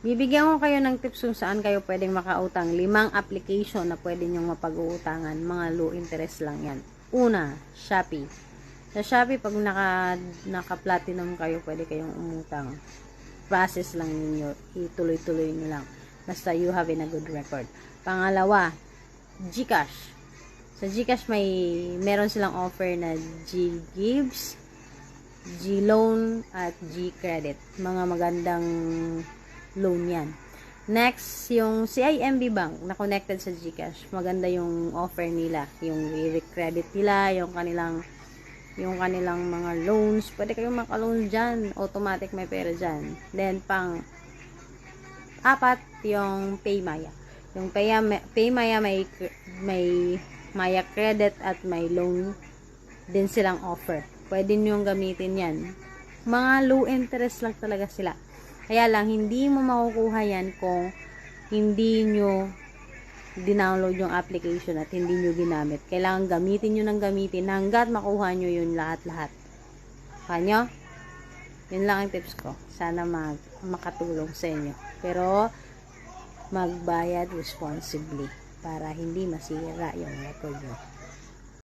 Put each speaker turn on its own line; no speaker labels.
Bibigyan ko kayo ng tips kung saan kayo pwedeng makautang. Limang application na pwede nyong mapag-uutangan. Mga low interest lang yan. Una, Shopee. Sa Shopee, pag naka, naka-platinum kayo, pwede kayong umutang. Process lang ninyo. Ituloy-tuloy nyo lang. Basta you have a good record. Pangalawa, Gcash. Sa Gcash may meron silang offer na G-Gives, G-Loan, at G-Credit. Mga magandang loan yan. Next, yung CIMB Bank na connected sa GCash. Maganda yung offer nila. Yung i-credit nila, yung kanilang yung kanilang mga loans. Pwede kayong maka-loan dyan. Automatic may pera dyan. Then, pang apat, yung Paymaya. Yung Paymaya, Paymaya may, may Maya Credit at may loan din silang offer. Pwede nyo gamitin yan. Mga low interest lang talaga sila. Kaya lang, hindi mo makukuha yan kung hindi nyo dinownload yung application at hindi nyo ginamit. Kailangan gamitin nyo ng gamitin hanggat makuha nyo yun lahat-lahat. Kanyo? Yun lang ang tips ko. Sana mag, makatulong sa inyo. Pero, magbayad responsibly para hindi masira yung record nyo.